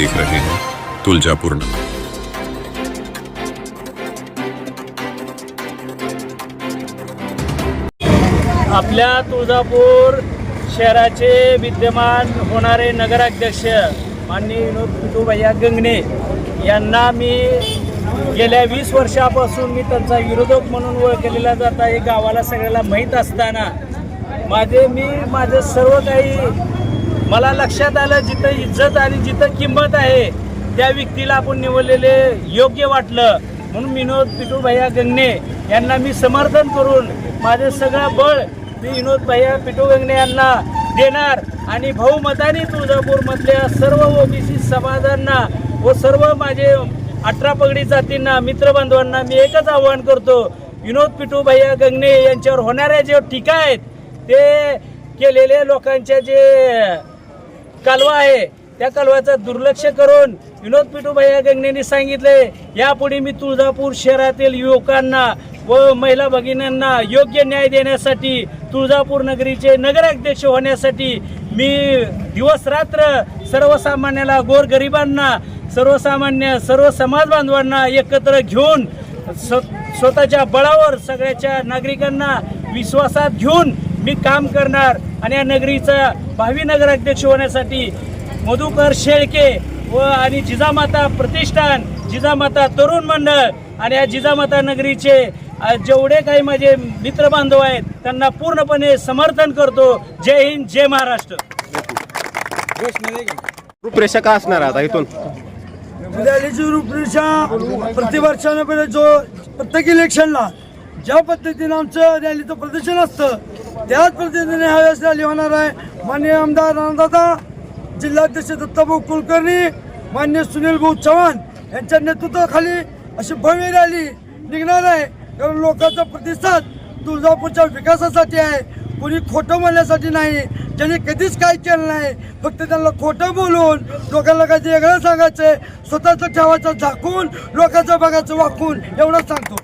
देख रहे हैं तुलजापुर नगर। आपल्या तुळजापूर शहराचे विद्यमान होणारे नगराध्यक्ष माननीय विनोद पिटूभैया गंगणे यांना मी गेल्या वीस वर्षापासून मी त्यांचा विरोधक म्हणून ओळखलेला जात आहे. गावाला सगळ्याला माहीत असताना माझे मी माझं सर्व काही मला लक्षात आलं जिथं इज्जत आणि जिथं किंमत आहे त्या व्यक्तीला आपण निवडलेले योग्य वाटलं. म्हणून विनोद पिटूभैया गंगणे यांना मी समर्थन करून माझं सगळं बळ मी विनोद भैया पिटू गंगणे यांना देणार आणि बहुमताने तुळजापूरमधल्या सर्व ओबीसी समाजांना व सर्व माझे अठरा पगडी जातींना मित्रबांधवांना मी एकच आवाहन करतो विनोद पिटू भैया गंगणे यांच्यावर होणाऱ्या जे टीका आहेत ते केलेले लोकांच्या जे कालवा आहे. त्या कालव्याचं दुर्लक्ष करून विनोद पिटूभैया गंगणेंनी सांगितले यापुढे मी तुळजापूर शहरातील युवकांना व महिला भगिनींना योग्य न्याय देण्यासाठी तुळजापूर नगरीचे नगराध्यक्ष होण्यासाठी मी दिवस रात्र सर्वसामान्याला गोरगरिबांना सर्वसामान्य सर्व समाज बांधवांना एकत्र घेऊन स्व स्वतःच्या बळावर सगळ्याच्या नागरिकांना विश्वासात घेऊन मी काम करणार. आणि या नगरीचा भावी नगराध्यक्ष होण्यासाठी मधुकर शेळके व आणि जिजामाता प्रतिष्ठान जिजामाता तरुण मंडळ आणि या जिजामाता नगरीचे जेवढे काही माझे मित्र बांधव आहेत त्यांना पूर्णपणे समर्थन करतो. जय हिंद जय महाराष्ट्र. रूपरेषा का असणार आता इथून? रॅलीची रूपरेषा प्रतिवर्षानं जो प्रत्येक इलेक्शनला ज्या पद्धतीनं आमचं रॅलीचं प्रदर्शन असतं त्याच पद्धतीने हा योजना लिहिणार आहे. माननीय आमदार रामदादा जिल्हाध्यक्ष दत्ताभाऊ कुलकर्णी मान्य सुनील भाऊ चव्हाण यांच्या नेतृत्वाखाली अशी भव्य रॅली निघणार आहे. कारण लोकांचा प्रतिसाद तुळजापूरच्या विकासासाठी आहे. कोणी खोटं म्हणण्यासाठी नाही. ज्यांनी कधीच काय केलं नाही फक्त त्यांना खोटं बोलून लोकांना काही वेगळं सांगायचं स्वतःचं ठेवायचं झाकून लोकांचं बघायचं वाकून एवढंच सांगतो.